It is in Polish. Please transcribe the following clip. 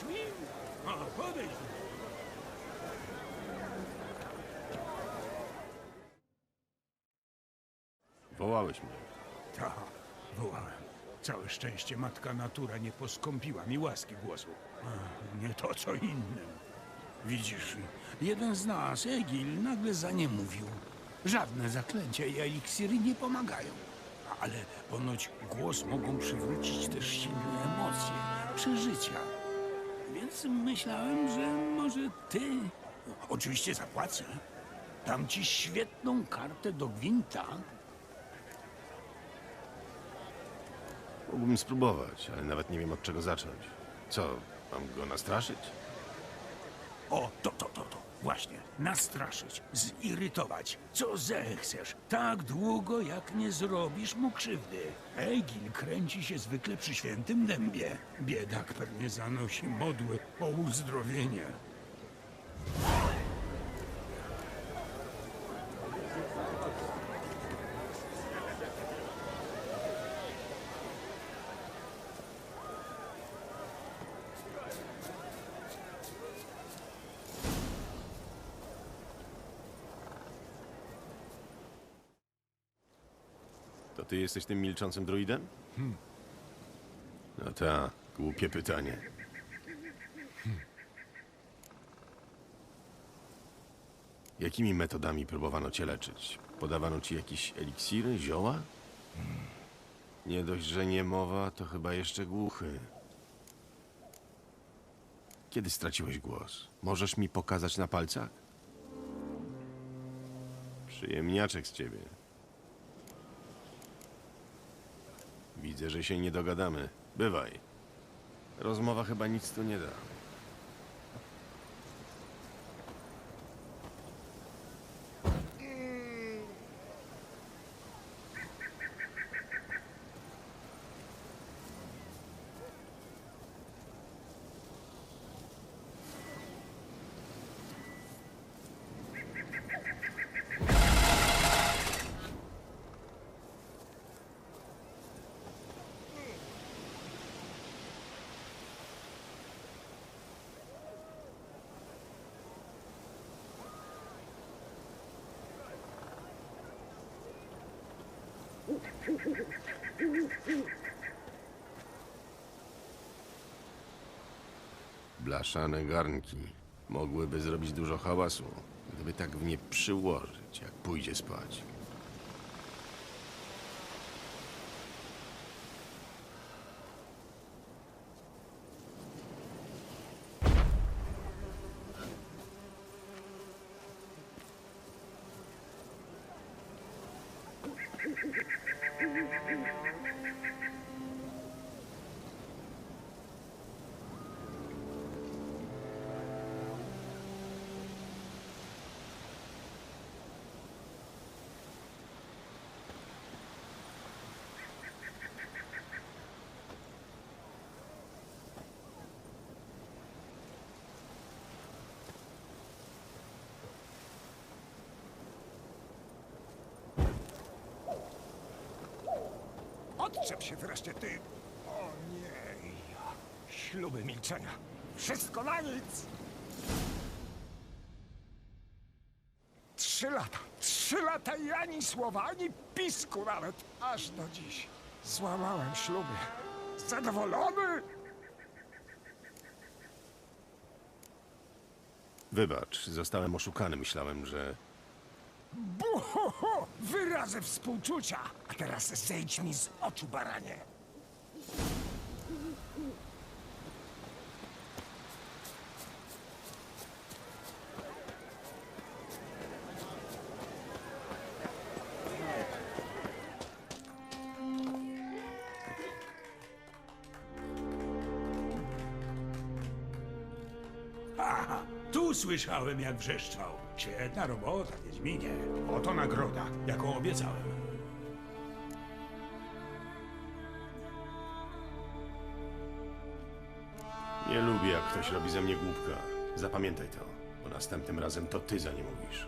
drzwi? O, podejdź. Wołałeś mnie. Tak, wołałem. Całe szczęście matka natura nie poskąpiła mi łaski głosu. A, nie to, co innym. Widzisz, jeden z nas, Egil, nagle za nie mówił. Żadne zaklęcia i eliksiry nie pomagają. Ale ponoć głos mogą przywrócić też silne emocje, przeżycia. Więc myślałem, że może ty... Oczywiście zapłacę. Dam ci świetną kartę do gwinta. Mógłbym spróbować, ale nawet nie wiem od czego zacząć. Co, mam go nastraszyć? O, to, to, to, to. Właśnie. Nastraszyć, zirytować. Co zechcesz. Tak długo, jak nie zrobisz mu krzywdy. Egil kręci się zwykle przy świętym dębie. Biedak pewnie zanosi modły o uzdrowienie. Ty jesteś tym milczącym druidem? No ta, głupie pytanie. Jakimi metodami próbowano cię leczyć? Podawano ci jakieś eliksiry, zioła? Nie dość, że nie mowa, to chyba jeszcze głuchy. Kiedy straciłeś głos? Możesz mi pokazać na palcach? Przyjemniaczek z ciebie. Widzę, że się nie dogadamy. Bywaj. Rozmowa chyba nic tu nie da. Blaszane garnki mogłyby zrobić dużo hałasu, gdyby tak w nie przyłożyć, jak pójdzie spać. Odczep się wreszcie ty! O nie! Śluby milczenia. Wszystko na nic! Trzy lata, trzy lata i ani słowa, ani pisku nawet. Aż do dziś. Złamałem śluby. Zadowolony? Wybacz, zostałem oszukany. Myślałem, że. Buhoho! Wyrazy współczucia! Teraz zejdź mi z oczu, baranie! Tu słyszałem, jak wrzeszczał. Świetna robota, Wiedźminie. Oto nagroda, jaką obiecałem. Nie lubię, jak ktoś robi ze mnie głupka. Zapamiętaj to, bo następnym razem to ty za nie mówisz.